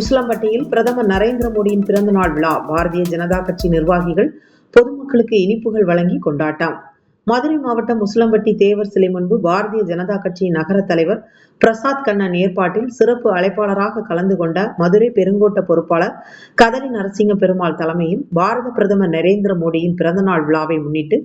உஸ்லம்பட்டியில் பிரதமர் நரேந்திர மோடியின் பிறந்தநாள் விழா பாரதிய ஜனதா கட்சி நிர்வாகிகள் பொதுமக்களுக்கு இனிப்புகள் வழங்கி கொண்டாட்டம். மதுரை மாவட்டம் முஸ்லம்பட்டி தேவர் சிலை முன்பு பாரதிய ஜனதா கட்சியின் நகர தலைவர் பிரசாத் கண்ணன் ஏற்பாட்டில் சிறப்பு அழைப்பாளராக கலந்து கொண்ட மதுரை பெருங்கோட்ட பொறுப்பாளர் கதலி நரசிங்க பெருமாள் தலைமையில் பாரத பிரதமர் நரேந்திர மோடியின் பிறந்தநாள் விழாவை முன்னிட்டு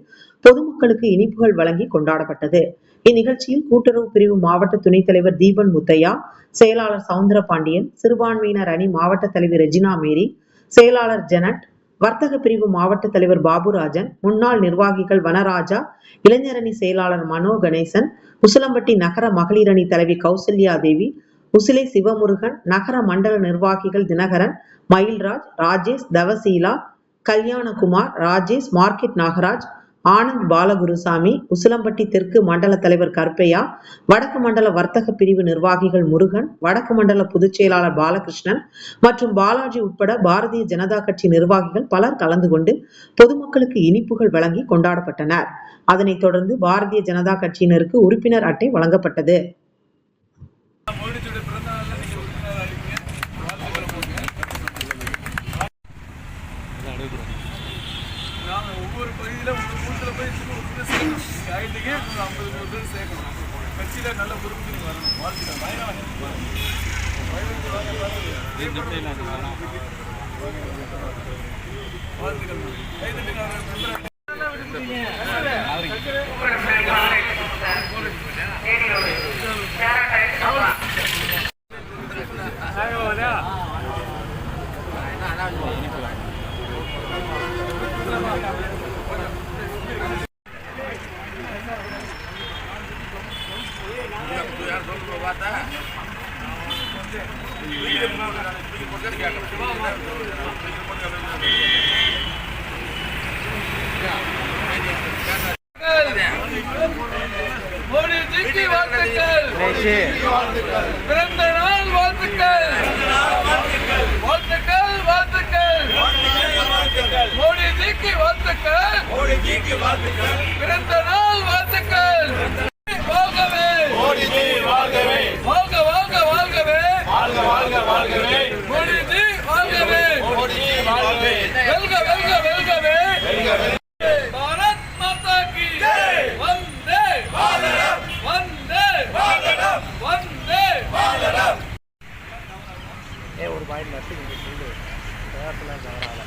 பொதுமக்களுக்கு இனிப்புகள் வழங்கி கொண்டாடப்பட்டது. இந்நிகழ்ச்சியில் கூட்டுறவு பிரிவு மாவட்ட துணைத் தலைவர் தீபன் முத்தையா செயலாளர் சவுந்தர பாண்டியன் சிறுபான்மையினர் அணி மாவட்ட தலைவர் ரெஜினா மேரி செயலாளர் ஜெனட் வர்த்தக பிரிவு மாவட்ட தலைவர் பாபுராஜன் முன்னாள் நிர்வாகிகள் வனராஜா இளைஞரணி செயலாளர் மனோ கணேசன் உசிலம்பட்டி நகர மகளிர் அணி தலைவி கௌசல்யா தேவி உசிலை சிவமுருகன் நகர மண்டல நிர்வாகிகள் தினகரன் மயில்ராஜ் ராஜேஷ் தவசீலா கல்யாணகுமார் ராஜேஷ் மார்க்கெட் நாகராஜ் ஆனந்த் பாலகுருசாமி உசிலம்பட்டி தெற்கு மண்டல தலைவர் கருப்பையா வடக்கு மண்டல வர்த்தக பிரிவு நிர்வாகிகள் முருகன் வடக்கு மண்டல பொதுச் செயலாளர் பாலகிருஷ்ணன் மற்றும் பாலாஜி உட்பட பாரதிய ஜனதா கட்சி நிர்வாகிகள் பலர் கலந்து கொண்டு பொதுமக்களுக்கு இனிப்புகள் வழங்கி கொண்டாடப்பட்டனர். அதனைத் தொடர்ந்து பாரதிய ஜனதா கட்சியினருக்கு உறுப்பினர் அட்டை வழங்கப்பட்டது. மோடிஜியோட பிறந்த நாள்ல நீங்க உறுப்பினரா இருக்கீங்க வாழ்த்துக்களை போங்க நாங்க ஒவ்வொரு பகுதியில ஒவ்வொரு பூத்துல போய் இன்னும் உறுப்பினர் சேர்க்கணும். நீங்க ஆயிட்டீங்க இன்னும் ஐம்பது நூறு பேர் சேர்க்கணும். கட்சியில நல்ல நீங்க வரணும். வாழ்த்துக்கள். பயணம் வாழ்த்துக்கள். கைதட்டி நான் மோடிஜிக்கு வாழ்த்துக்கள். பிறந்த நாள் வாழ்த்துக்கள். வாழ்த்துக்கள் வாழ்த்துக்கள் மோடிஜிக்கு வாழ்த்துக்கள் பிறந்த நாள் ஒரு பாயிண்ட் நட்டு நீங்கள் செய்து பிரயாசலாம் தவறால